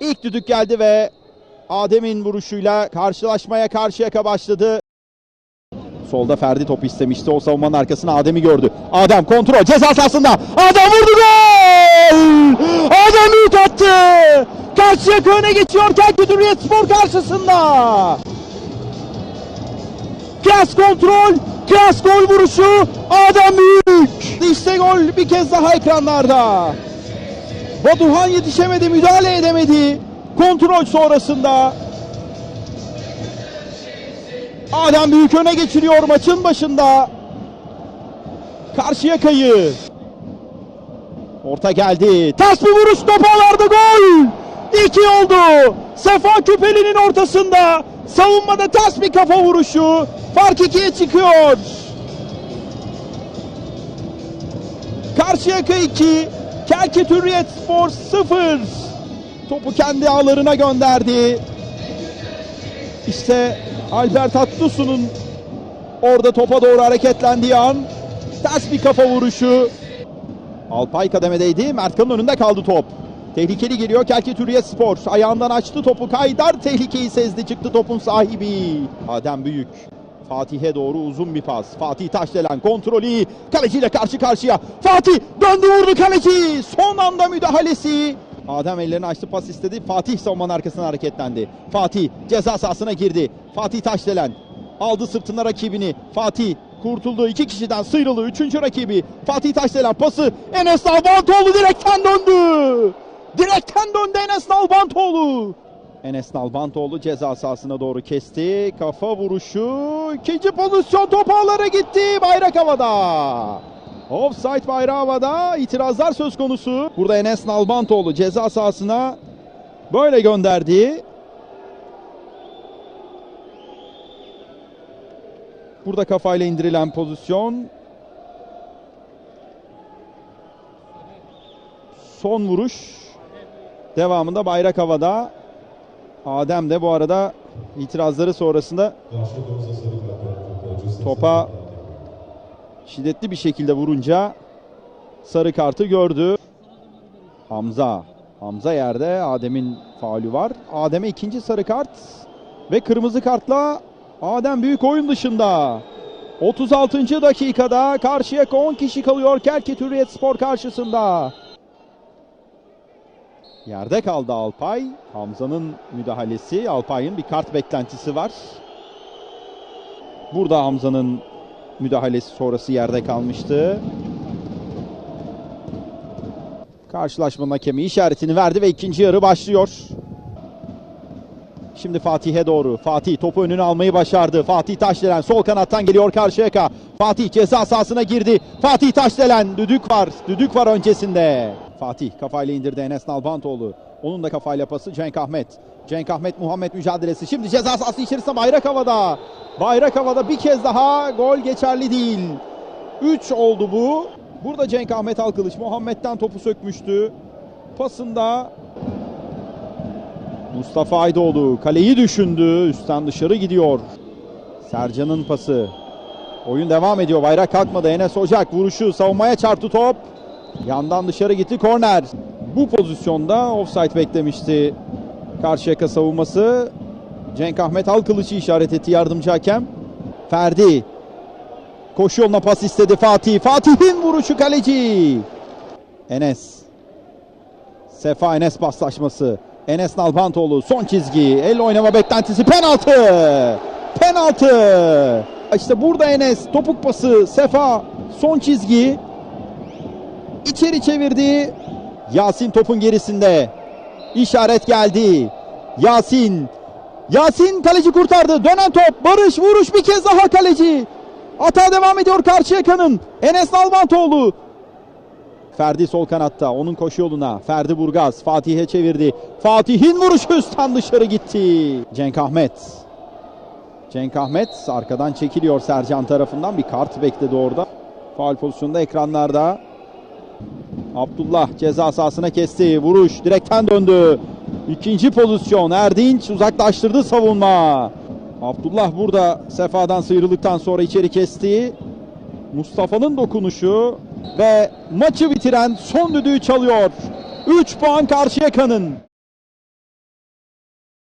İlk düdük geldi ve Adem'in vuruşuyla karşılaşmaya karşıyaka başladı. Solda Ferdi topu istemişti. O savunmanın arkasına Adem'i gördü. Adem kontrol ceza sahasında. Adem vurdu gol! Adem büyük attı. Karşıyaka öne geçiyor Kelkü Hürriyet Spor karşısında. Klas kontrol, klas gol vuruşu Adem Büyük. İşte gol bir kez daha ekranlarda. Batuhan yetişemedi, müdahale edemedi. Kontrol sonrasında Adem Büyük öne geçiriyor maçın başında. Karşıyaka'yı. Orta geldi. Ters bir vuruş top ağlarda gol. İki oldu. Sefa Küpeli'nin ortasında. Savunmada ters bir kafa vuruşu. Fark ikiye çıkıyor. Karşıyaka 2. Kerket Hürriyet Spor 0. Topu kendi ağlarına gönderdi. İşte Albert Attusu'nun orada topa doğru hareketlendiği an ters bir kafa vuruşu. Alpay kademedeydi. Mertkan'ın önünde kaldı top. Tehlikeli geliyor Kelkit Hürriyet Spor. Ayağından açtı topu. Kaydar tehlikeyi sezdi. Çıktı topun sahibi. Adem Büyük. Fatih'e doğru uzun bir pas. Fatih Taşdelen kontrolü kaleciyle karşı karşıya. Fatih döndü vurdu kaleci. Son anda müdahalesi. Adem ellerini açtı pas istedi. Fatih savunmanın arkasına hareketlendi. Fatih ceza sahasına girdi. Fatih Taşdelen aldı sırtına rakibini. Fatih kurtuldu. iki kişiden sıyrıldı. Üçüncü rakibi Fatih Taşdelen pası Enes Nalbantoğlu direkten döndü. Direkten döndü Enes Nalbantoğlu. Enes Nalbantoğlu ceza sahasına doğru kesti. Kafa vuruşu. ikinci pozisyon top ağlara gitti. Bayrak havada. Offside bayrağı havada. İtirazlar söz konusu. Burada Enes Nalbantoğlu ceza sahasına böyle gönderdi. Burada kafayla indirilen pozisyon. Son vuruş. Devamında bayrak havada. Adem de bu arada itirazları sonrasında Topa şiddetli bir şekilde vurunca sarı kartı gördü. Hamza. Hamza yerde. Adem'in faulü var. Adem'e ikinci sarı kart ve kırmızı kartla Adem büyük oyun dışında. 36. dakikada karşıya 10 kişi kalıyor Kerkit Hürriyet Spor karşısında. Yerde kaldı Alpay. Hamza'nın müdahalesi. Alpay'ın bir kart beklentisi var. Burada Hamza'nın müdahalesi sonrası yerde kalmıştı. Karşılaşmanın hakemi işaretini verdi ve ikinci yarı başlıyor. Şimdi Fatih'e doğru. Fatih topu önüne almayı başardı. Fatih Taşdelen sol kanattan geliyor Karşıyaka. Fatih ceza sahasına girdi. Fatih Taşdelen düdük var. Düdük var öncesinde. Fatih kafayla indirdi Enes Nalbantoğlu. Onun da kafayla pası Cenk Ahmet. Cenk Ahmet Muhammed mücadelesi. Şimdi ceza sahası içerisinde bayrak havada. Bayrak havada bir kez daha gol geçerli değil. 3 oldu bu. Burada Cenk Ahmet Alkılıç Muhammed'den topu sökmüştü. Pasında Mustafa Aydoğdu kaleyi düşündü. Üstten dışarı gidiyor. Sercan'ın pası. Oyun devam ediyor. Bayrak kalkmadı. Enes Ocak vuruşu savunmaya çarptı top. Yandan dışarı gitti. Korner. Bu pozisyonda offside beklemişti. Karşıyaka savunması. Cenk Ahmet Alkılıç'ı işaret etti yardımcı hakem. Ferdi. Koşu yoluna pas istedi Fatih. Fatih'in vuruşu kaleci. Enes. Sefa Enes paslaşması. Enes Nalbantoğlu son çizgi. El oynama beklentisi penaltı. Penaltı. İşte burada Enes topuk pası Sefa son çizgi. İçeri çevirdi. Yasin topun gerisinde. İşaret geldi. Yasin. Yasin kaleci kurtardı. Dönen top. Barış vuruş bir kez daha kaleci. Hata devam ediyor Karşıyaka'nın. Enes Nalbantoğlu. Ferdi sol kanatta. Onun koşu yoluna. Ferdi Burgaz. Fatih'e çevirdi. Fatih'in vuruşu üstten dışarı gitti. Cenk Ahmet. Cenk Ahmet arkadan çekiliyor Sercan tarafından. Bir kart bekledi orada. Faul pozisyonunda ekranlarda. Abdullah ceza sahasına kesti. Vuruş direkten döndü. İkinci pozisyon. Erdinç uzaklaştırdı savunma. Abdullah burada Sefa'dan sıyrıldıktan sonra içeri kesti. Mustafa'nın dokunuşu ve maçı bitiren son düdüğü çalıyor. 3 puan Karşıyaka'nın.